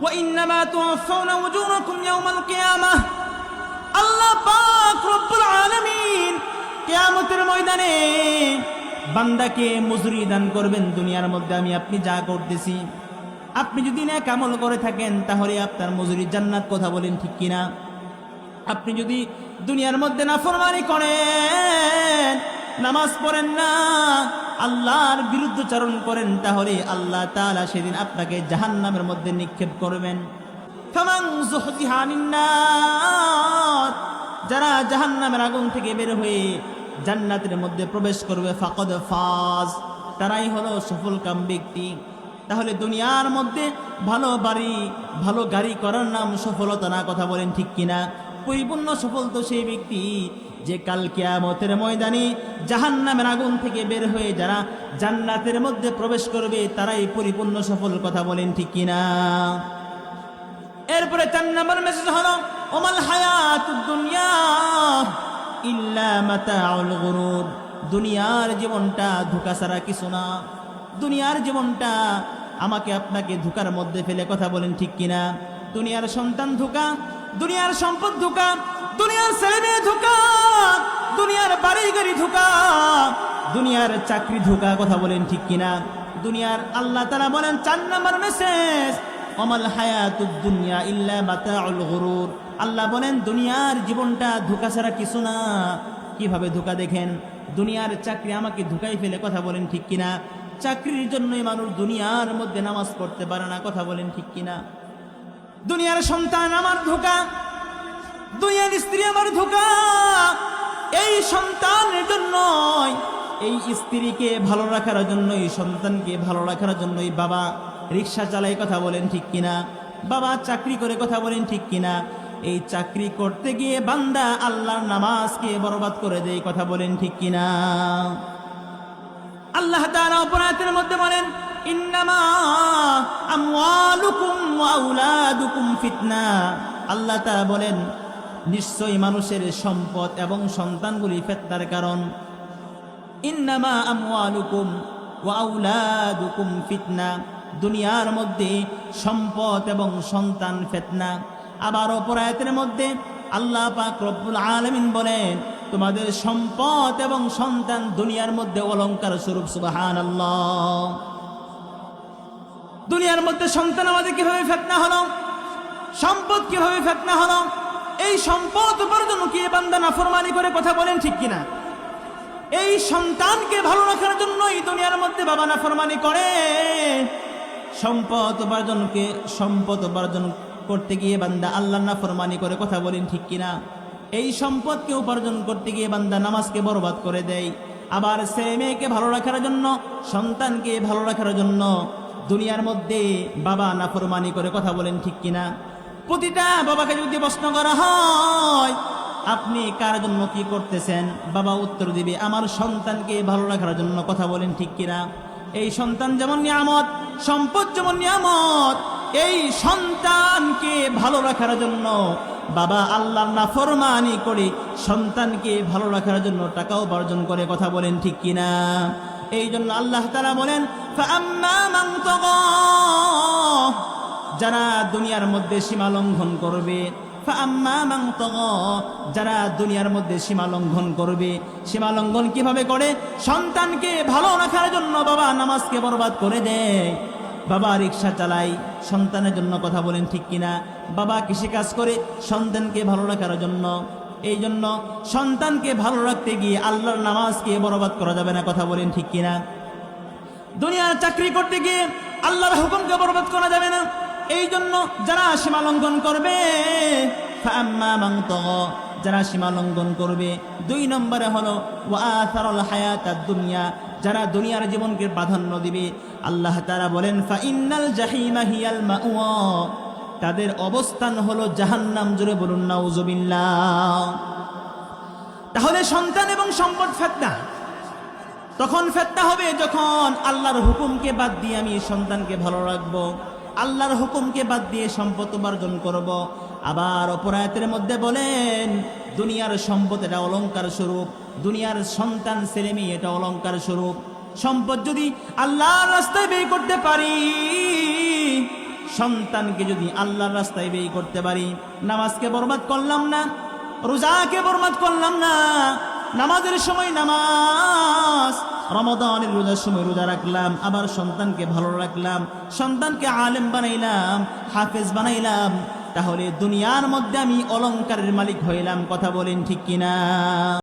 وإنما توفون أجوركم يوم القيامة আল্লাহ পাক রব্বুল আলামিন কিয়ামতের ময়দানে বান্দাকে মজুরি দান করবেন দুনিয়ার মধ্যে আমি আপনি যা করতেছি আপনি যদি না কামল করে থাকেন তাহলে আপনার মজুরি জান্নাত কথা বলেন ঠিক কিনা আপনি যদি দুনিয়ার মধ্যে নাফরমানি করেন নামাজ পড়েন না, আল্লাহর বিরুদ্ধচারণ করেন, তাহলে আল্লাহ তালা সেদিন আপনাকে জাহান্নামের মধ্যে নিক্ষেপ করবেন। যারা জাহান্নামের আগুন থেকে বের হয়ে জান্নাতের মধ্যে প্রবেশ করবে, ফাকদ ফাজ। তারাই হলো সফল কাম ব্যক্তি। তাহলে দুনিয়ার মধ্যে ভালো বাড়ি, ভালো গাড়ি করার নাম সফলতা না, কথা বলেন ঠিক কিনা? পরিপূর্ণ সফল তো সেই ব্যক্তি। যে কাল কেয়ামতের ময়দানে জাহান্নামের আগুন থেকে বের হয়ে যারা জান্নাতের মধ্যে প্রবেশ করবে, তারাই পরিপূর্ণ সফল কথা বলেন ঠিক কিনা? এরপরে চার নম্বর মেসেজ হলো, ওমাল হায়াতুদ দুনিয়া ইল্লা মাতাউল গুরুর। দুনিয়ার জীবনটা ধোকা ছাড়া কিছু না। দুনিয়ার জীবনটা আমাকে আপনাকে ধোকার মধ্যে ফেলে কথা বলেন ঠিক কিনা? দুনিয়ার সন্তান ধোকা দুনিয়ার সম্পদ ধোকা, দুনিয়ার ছেলে মেয়ে দুনিয়ার বাড়ি গাড়ি দুনিয়ার চাকরি ধোকা, কথা বলেন ঠিক কিনা? দুনিয়ার আল্লাহ তারা বলেন, চার নম্বর মেসেজ অমাল হায়াতুদ দুনিয়া ইল্লা মাতাউল গুরুর। আল্লাহ বলেন, দুনিয়ার জীবনটা ধোকা ছাড়া কিছু না। কীভাবে ধোকা দেখেন? দুনিয়ার চাকরি আমাকে ধোকাই ফেলে, কথা বলেন ঠিক কিনা? চাকরির জন্যই মানুষ দুনিয়ার মধ্যে নামাজ পড়তে পারে না, কথা বলেন ঠিক কিনা? দুনিয়ার সন্তান আমার ধোকা, দুনিয়ার স্ত্রী আমার ধোকা। এই সন্তানের জন্যই, এই স্ত্রীকে ভালো রাখার জন্য এই সন্তানকে ভালো রাখার জন্যই বাবা রিক্সা চালায় কথা বলেন ঠিক কিনা, বাবা চাকরি করে কথা বলেন ঠিক কিনা, এই চাকরি করতে গিয়ে বান্দা আল্লাহর নামাজকে বরবাদ করে দেয় কথা বলেন ঠিক কিনা। আল্লাহ তাআলা অপরাধের মধ্যে বলেন, ইন্নামা আমওয়ালুকুম ওয়া আওলাদুকুম ফিতনা। আল্লাহ বলেন, নিশ্চয়ই মানুষের সম্পদ এবং সন্তানগুলি ফেতনার কারণ। ইন্নামা আমওয়ালুকুম ওয়া আওলাদুকুম ফিতনা। দুনিয়ার মধ্যে সম্পদ এবং সন্তান ফেতনা। আবার অপরায়তের মধ্যে আল্লাহ পাক রব্বুল আলামিন বলেন তোমাদের সম্পদ এবং সন্তান দুনিয়ার মধ্যে অলংকার স্বরূপ, সুবহানাল্লাহ। দুনিয়ার মধ্যে সন্তান আমাদের কীভাবে ফেতনা হলো? সম্পদ কীভাবে ফেতনা হলো? এই সম্পদ উপার্জন কি বান্দা নাফরমানি করে কথা বলেন ঠিক কিনা? এই সন্তানকে ভালো রাখার জন্য এই দুনিয়ার মধ্যে বাবা নাফরমানি করে। সম্পদ উপার্জনকে, সম্পদ উপার্জন করতে গিয়ে বান্দা আল্লাহ নাফরমানি করে কথা বলেন ঠিক কিনা? এই সম্পদকে উপার্জন করতে গিয়ে বান্দা নামাজকে বরবাদ করে দেয়। আবার ছেলে মেয়েকে ভালো রাখার জন্য, সন্তানকে ভালো রাখার জন্য দুনিয়ার মধ্যে বাবা নাফরমানি করে কথা বলেন ঠিক কিনা? প্রতিটা বাবাকে যদি প্রশ্ন করা হয়, আপনি কার জন্য কি করতেছেন? বাবা উত্তর দিবে, আমার সন্তানকে ভালো রাখার জন্য কথা বলেন ঠিক কিনা? এই সন্তান যেমন নিয়ামত, সম্পদ যেমন নিয়ামত, এই সন্তানকে ভালো রাখার জন্য বাবা আল্লাহ না ফরমানি করে, সন্তানকে ভালো রাখার জন্য, টাকাও উপার্জন করে কথা বলেন ঠিক কিনা? এই জন্য আল্লাহ তারা বলেন যারা দুনিয়ার মধ্যে সীমা লঙ্ঘন করবে যারা দুনিয়ার মধ্যে সীমা লঙ্ঘন করবে, সীমা লঙ্ঘন কীভাবে করে? সন্তানকে ভালো রাখার জন্য বাবা নামাজকে বরবাদ করে দেয়। বাবা রিক্সা চালায়, সন্তানের জন্য কথা বলেন ঠিক কিনা? বাবা কৃষিকাজ করে, সন্তানকে ভালো রাখার জন্য। এই জন্য সন্তানকে ভালো রাখতে গিয়ে আল্লাহর নামাজকে বরবাদ করা যাবে না, কথা বলেন ঠিক কিনা? দুনিয়ার চাকরি করতে গিয়ে আল্লাহর হুকুমকে বরবাদ করা যাবে না। এই জন্য যারা সীমা লঙ্ঘন করবে যারা সীমা লঙ্ঘন করবে, দুই নম্বরে হলো হায়াত দুনিয়া যারা দুনিয়ার জীবনকে প্রাধান্য দিবে, আল্লাহ তারা বলেন ফাইনাল জাহিমা হিয়াল মাউয়া তাদের অবস্থান হলো জাহান্নাম জুড়ে বলুন, নাউজুবিল্লাহ। তাহলে সন্তান এবং সম্পদ ফেতনা। তখন ফেতনা হবে যখন আল্লাহর হুকুমকে বাদ দিয়ে আমি সন্তানকে ভালো রাখব, আল্লাহর হুকুমকে বাদ দিয়ে সম্পদ উপার্জন করব। আবার অপরায়তের মধ্যে বলেন দুনিয়ার সম্পদ এটা অলঙ্কার স্বরূপ। দুনিয়ার সন্তান, ছেলে মেয়ে এটা অলঙ্কার স্বরূপ। সম্পদ যদি আল্লাহর রাস্তায় ব্যয় করতে পারি, সন্তানকে যদি আল্লাহর রাস্তায় ব্যয় করতে পারি, নামাজকে বরবাদ করলাম না, রোজাকে বরবাদ করলাম না, নামাজের সময় নামাজ রমদানের রোজার সময় রোজা রাখলাম, আবার সন্তানকে ভালো রাখলাম, সন্তানকে আলেম বানাইলাম, হাফেজ বানাইলাম তাহলে দুনিয়ার মধ্যে আমি অলঙ্কারের মালিক হইলাম কথা বলেন ঠিক কিনা?